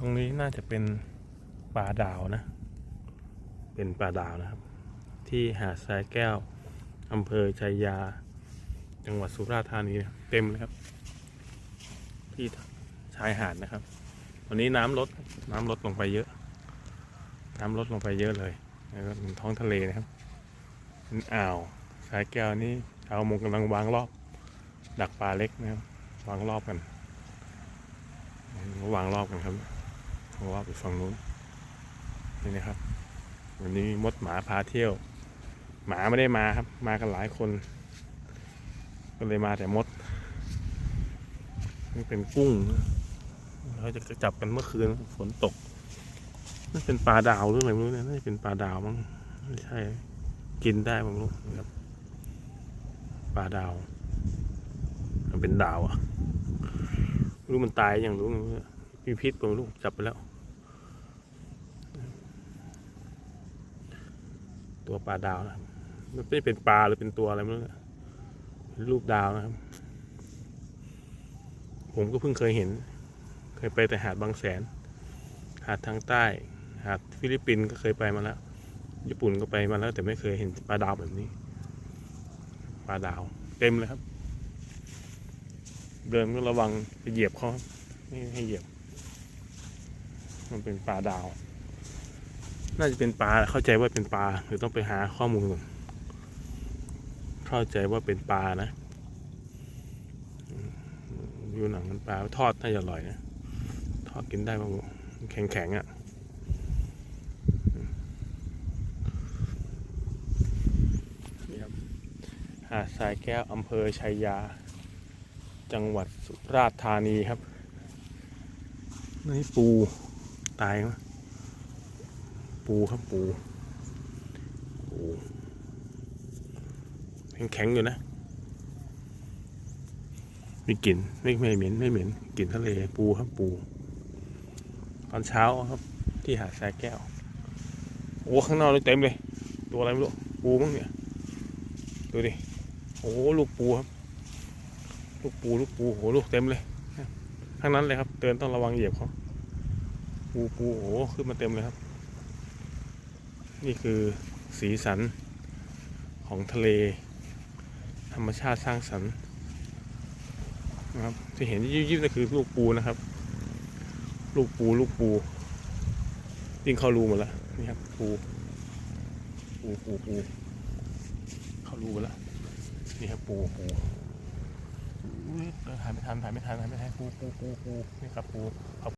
ตรงนี้น่าจะเป็นป่าดาวนะ เป็นป่าดาวนะครับ ที่หาดทรายแก้วอำเภอชัยยา จังหวัดสุราษฎร์ธานีเต็มเลยครับ ที่ชายหาดนะครับ วันนี้น้ำลดน้ำลดลงไปเยอะ น้ำลดลงไปเยอะเลยแล้วก็เป็นท้องทะเลนะครับเป็นอ่าวสายแก้วนี่ชาวประมงกำลังวางรอบ ดักปลาเล็กนะครับวางรอบกันวางรอบกันครับ วาไปฝั่งนู้นนี่นะครับ วันนี้มดหมาพาเที่ยว หมาไม่ได้มาครับ มากันหลายคน ก็เลยมาแต่มดนี่เป็นกุ้งเราจะจับกันเมื่อคืนฝนตกนั่เป็นปลาดาวหรืออะไรไม่รู้เนี่ยน่าจะเป็นปลาดาวมั้งไม่ใช่ กินได้บ้างลูกนะครับปลาดาว มันเป็นดาวอะรู้มันตายอย่างรู้มีพิษเปล่าไม่รู้จับไปแล้ว ตัวปลาดาวนะครับมันไม่เป็นปลาหรือเป็นตัวอะไรไม่รู้เนี่ยเป็นรูปดาวนะครับ ผมก็เพิ่งเคยเห็น เคยไปแต่หาดบางแสน หาดทางใต้ หาดฟิลิปปินส์ก็เคยไปมาแล้ว ญี่ปุ่นก็ไปมาแล้วแต่ไม่เคยเห็นปลาดาวแบบนี้ ปลาดาว เต็มเลยครับ เดินก็ระวังไปเหยียบเขาไม่ให้เหยียบ มันเป็นปลาดาว น่าจะเป็นปลาเข้าใจว่าเป็นปลาหรือต้องไปหาข้อมูลก่อนเข้าใจว่าเป็นปลานะอืมดูหนังมันปลาทอดน่าจะอร่อยนะทอดกินได้บ้างแข็งแข็งๆอะ่ะหาดทรายแก้วอำเภอชัยยา จังหวัดสุราษฎร์ธานีครับนี่ปูตายมั้ย ปูครับปูปูแข็งๆอยู่นะมีกลิ่นไม่ไม่เหม็นไม่เหม็นกลิ่นทะเลปูครับปู ตอนเช้าครับ ที่หาดทรายแก้วโอ้ข้างนอกเลยเต็มเลย ตัวอะไรไม่รู้ปูมั้งเนี่ยดูดิโอ้ลูกปูครับ ลูกปูลูกปูโหลูกเต็มเลยทั้งนั้นเลยครับ เตือนต้องระวังเหยียบเขาปูปูโอ้ขึ้นมาเต็มเลยครับ นี่คือสีสันของทะเล ธรรมชาติสร้างสรรค์นะครับที่เห็นยิบๆนั่นคือลูกปูนะครับ ลูกปูลูกปูวิ่งเข้ารูหมดแล้วนี่ครับปูปูปูปูเข้ารูหมดแล้วนี่ครับปูปูถ่ายไม่ทันถ่ายไม่ทันถ่ายไม่ทันปูปูปูปูนี่ครับปู